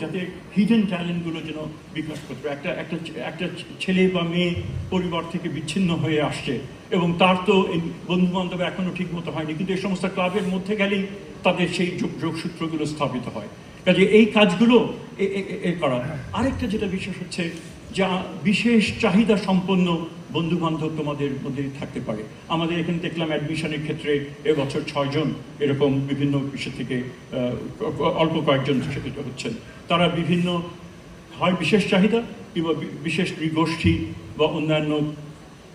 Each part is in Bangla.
যাতে হিডেন ট্যালেন্টগুলো যেন বিকাশ করতে পারে। একটা একটা একটা ছেলে বা মেয়ে পরিবার থেকে বিচ্ছিন্ন হয়ে আসছে এবং তার তো বন্ধু বান্ধব এখনও ঠিক মতো হয়নি, কিন্তু এই সমস্ত ক্লাবের মধ্যে গেলেই তাদের সেই যোগ যোগসূত্রগুলো স্থাপিত হয় কাজে এই কাজগুলো এ করা আরেকটা যেটা বিশেষ হচ্ছে যা বিশেষ চাহিদা সম্পন্ন বন্ধু বান্ধব তোমাদের মধ্যে থাকতে পারে। আমাদের এখানে দেখলাম অ্যাডমিশনের ক্ষেত্রে এবছর ছয়জন এরকম বিভিন্ন বিষয় থেকে অল্প কয়েকজন সেটা হচ্ছেন। তারা বিভিন্ন হয় বিশেষ চাহিদা কিংবা বিশেষ গোষ্ঠী বা অন্যান্য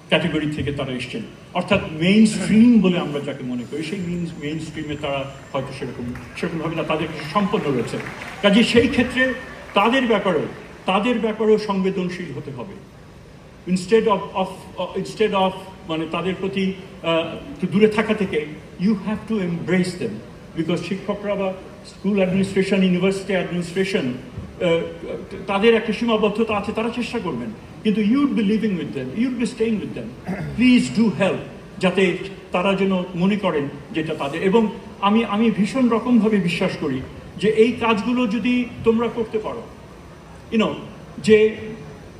ক্যাটাগরি থেকে তারা এসছেন। অর্থাৎ মেইন স্ট্রিম বলে আমরা যাকে মনে করি, সেই মেইন মেইন স্ট্রিমে তারা হয়তো সেরকম, সেরকমভাবে না, তাদের সম্পন্ন রয়েছে। কাজে সেই ক্ষেত্রে তাদের ব্যাপারেও তাদের ব্যাপারেও সংবেদনশীল হতে হবে। Instead of of instead of মানে তাদের প্রতি একটু দূরে থাকা থেকে you have to embrace them because শিক্ষকরা বা স্কুল অ্যাডমিনিস্ট্রেশন ইউনিভার্সিটি অ্যাডমিনিস্ট্রেশন তাদের একটা সীমাবদ্ধতা আছে, তারা চেষ্টা করবেন। কিন্তু you'd be living with them you'd be staying with them please do help যাতে তারা যেন মনে করেন যেটা তাদের। এবং আমি আমি ভীষণ রকমভাবে বিশ্বাস করি যে এই কাজগুলো যদি তোমরা করতে পারো ইউনো যে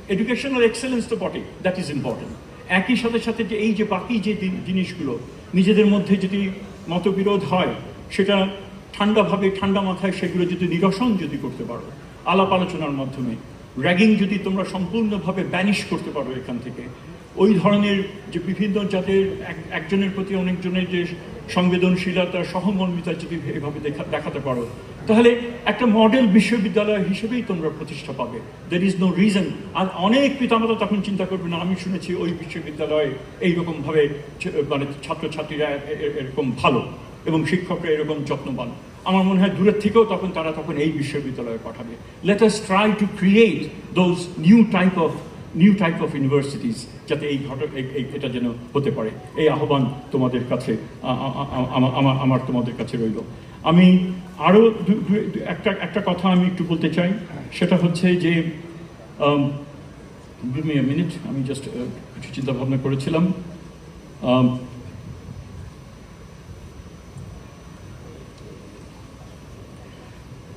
এডুকেশনাল এক্সেলেন্স তো বটে দ্যাট ইজ ইম্পর্টেন্ট একই সাথে সাথে যে এই যে বাকি যে জিনিসগুলো, নিজেদের মধ্যে যদি মতবিরোধ হয়, সেটা ঠান্ডাভাবে, ঠান্ডা মাথায় সেগুলো যদি নিরসন যদি করতে পারো, আলাপ আলোচনার মাধ্যমে র্যাগিং যদি তোমরা সম্পূর্ণভাবে ব্যানিশ করতে পারো এখান থেকে, ওই ধরনের যে বিভিন্ন জাতের এক- একজনের প্রতি অনেকজনের যে সংবেদনশীলতা, সহমর্মিতা যদি এভাবে দেখা- দেখাতে পারো তাহলে একটা মডেল বিশ্ববিদ্যালয় হিসেবেই তোমরা প্রতিষ্ঠা পাবে। দের ইজ নো রিজন আর অনেক পিতামাতা তখন চিন্তা করবে, না, আমি শুনেছি ওই বিশ্ববিদ্যালয়ে এইরকমভাবে মানে ছাত্রছাত্রীরা এরকম ভালো এবং শিক্ষকরা এরকম যত্নবান। আমার মনে হয় দূরের থেকেও তখন তারা তখন এই বিশ্ববিদ্যালয়ে পাঠাবে। Let us try to create those new type of new type of universities যাতে এই ঘটনা এটা যেন হতে পারে। এই আহ্বান তোমাদের কাছে আমার তোমাদের কাছে রইল। আমি আরও একটা একটা কথা আমি একটু বলতে চাই। সেটা হচ্ছে যে মিনিট আমি জাস্ট কিছু চিন্তা ভাবনা করেছিলাম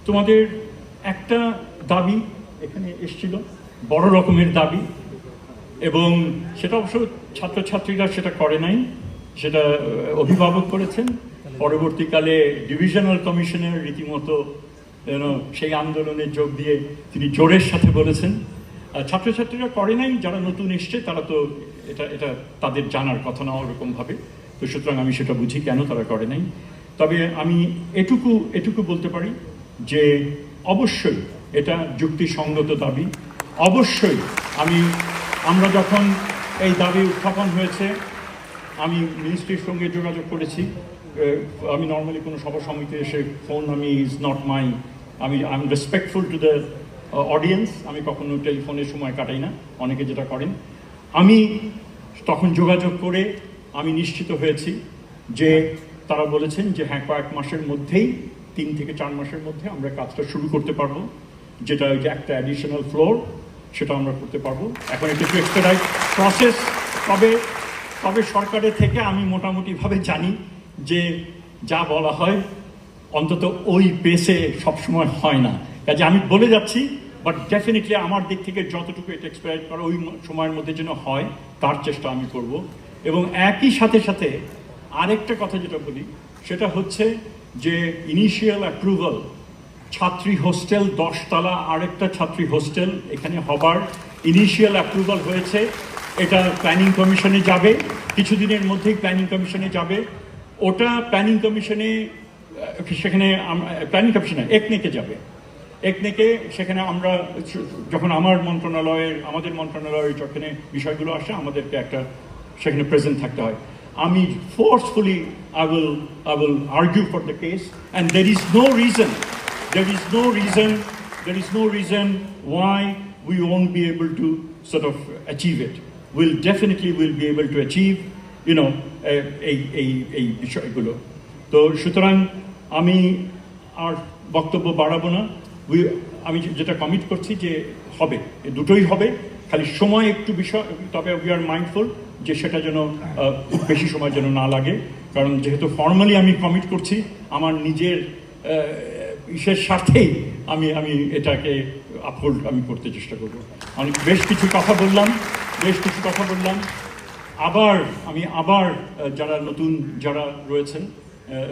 তোমাদের একটা দাবি এখানে এসেছিল, বড় রকমের দাবি, এবং সেটা অবশ্য ছাত্রছাত্রীরা সেটা করে নাই, সেটা অভিভাবক করেছেন। পরবর্তীকালে ডিভিশনাল কমিশনের রীতিমতো যেন সেই আন্দোলনে যোগ দিয়ে তিনি জোরের সাথে বলেছেন। ছাত্রছাত্রীরা করে নাই, যারা নতুন এসছে, তারা তো এটা এটা তাদের জানার কথা না ওরকমভাবে। তো সুতরাং আমি সেটা বুঝি কেন তারা করে নাই। তবে আমি এটুকু এটুকু বলতে পারি যে অবশ্যই এটা যুক্তিসঙ্গত দাবি। অবশ্যই আমি, আমরা যখন এই দাবি উত্থাপন হয়েছে, আমি মিনিস্ট্রির সঙ্গে যোগাযোগ করেছি। আমি নর্মালি কোনো সভা সমিতি এসে ফোন আমি ইজ নট মাই আমি I am respectful to the audience আমি কখনো টেলিফোনের সময় কাটাই না, অনেকে যেটা করেন। আমি তখন যোগাযোগ করে আমি নিশ্চিত হয়েছি যে তারা বলেছেন যে হ্যাঁ কয়েক মাসের মধ্যেই, তিন থেকে চার মাসের মধ্যে আমরা কাজটা শুরু করতে পারব, যেটা ওই যে একটা অ্যাডিশনাল ফ্লোর সেটা আমরা করতে পারব। এখন এটা একটু এক্সট্রাডাইট প্রসেস তবে তবে সরকারের থেকে আমি মোটামুটিভাবে জানি যে যা বলা হয়, অন্তত ওই পেসে সবসময় হয় না। কাজে আমি বলে যাচ্ছি বাট ডেফিনেটলি আমার দিক থেকে যতটুকু এটা এক্সপায়ার করা ওই সময়ের মধ্যে যেন হয়, তার চেষ্টা আমি করব। এবং একই সাথে সাথে আরেকটা কথা যেটা বলি, সেটা হচ্ছে যে ইনিশিয়াল অ্যাপ্রুভাল ছাত্রী হোস্টেল দশতলা আরেকটা ছাত্রী হোস্টেল এখানে হবার ইনিশিয়াল অ্যাপ্রুভাল হয়েছে। এটা প্ল্যানিং কমিশনে যাবে, কিছুদিনের মধ্যেই প্ল্যানিং কমিশনে যাবে। ওটা প্ল্যানিং কমিশনে আহ, সেখানে প্ল্যানিং কমিশনে একনেকে যাবে একনেকে সেখানে আমরা যখন আমার মন্ত্রণালয়ের আমাদের মন্ত্রণালয়ের যখানে বিষয়গুলো আসে আমাদেরকে একটা সেখানে প্রেজেন্ট থাকতে হয় আমি forcefully I will I will argue for the case and there is no reason there is no reason there is no reason why we won't be able to sort of achieve it we'll definitely will be able to achieve know এই এই এই বিষয়গুলো তো সুতরাং আমি আর বক্তব্য বাড়াবো না। উই আমি যেটা কমিট করছি যে হবে দুটোই হবে। খালি সময় একটু বিষয়, তবে উই আর মাইন্ডফুল যে সেটা যেন বেশি সময় যেন না লাগে। কারণ যেহেতু ফর্মালি আমি কমিট করছি, আমার নিজের ইসের স্বার্থেই আমি আমি এটাকে আপহোল্ড আমি করতে চেষ্টা করব। অনেক, বেশ কিছু কথা বললাম, বেশ কিছু কথা বললাম। আবার, আমি আবার যারা নতুন, যারা রয়েছেন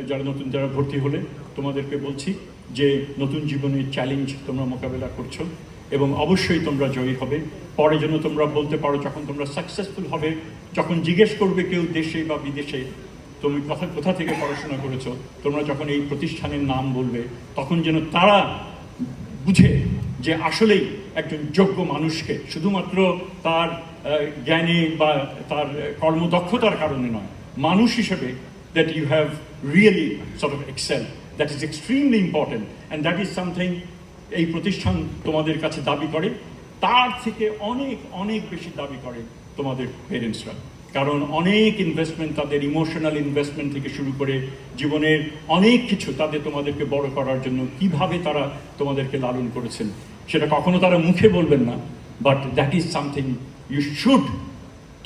যারা নতুন, যারা ভর্তি হলে তোমাদেরকে বলছি যে নতুন জীবনের চ্যালেঞ্জ তোমরা মোকাবেলা করছ এবং অবশ্যই তোমরা জয়ী হবে। পরে যেন তোমরা বলতে পারো, যখন তোমরা সাকসেসফুল হবে, যখন জিজ্ঞেস করবে কেউ দেশে বা বিদেশে, তুমি কথা, কোথা থেকে পড়াশোনা করেছ, তোমরা যখন এই প্রতিষ্ঠানের নাম বলবে, তখন যেন তারা বুঝে যে আসলেই একজন যোগ্য মানুষকে, শুধুমাত্র তার জ্ঞানে বা তার কর্মদক্ষতার কারণে নয়। মানুষ হিসেবে that you have really sort of excel that is extremely important and that is something এই প্রতিষ্ঠান তোমাদের কাছে দাবি করে। তার থেকে অনেক অনেক বেশি দাবি করে তোমাদের পেরেন্টসরা কারণ অনেক ইনভেস্টমেন্ট তাদের ইমোশনাল ইনভেস্টমেন্ট থেকে শুরু করে জীবনের অনেক কিছু তাদের তোমাদেরকে বড় করার জন্য কীভাবে তারা তোমাদেরকে লালন করেছেন, সেটা কখনো তারা মুখে বলবেন না but that is something you should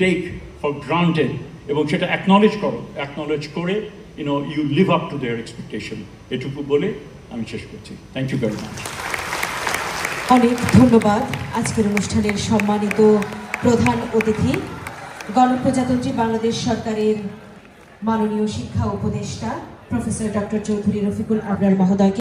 take for granted এবং সেটা অ্যাকনলেজ করো। অ্যাকনলেজ করে you know you live up to their expectation এটুকু বলে আমি শেষ করছি। থ্যাংক ইউ ভেরি মাচ অনেক ধন্যবাদ আজকের অনুষ্ঠানের সম্মানিত প্রধান অতিথি। গণপ্রজাতন্ত্রী বাংলাদেশ সরকারের মাননীয় শিক্ষা উপদেষ্টা, প্রফেসর ডক্টর চৌধুরী রফিকুল আবরার মহোদয়কে।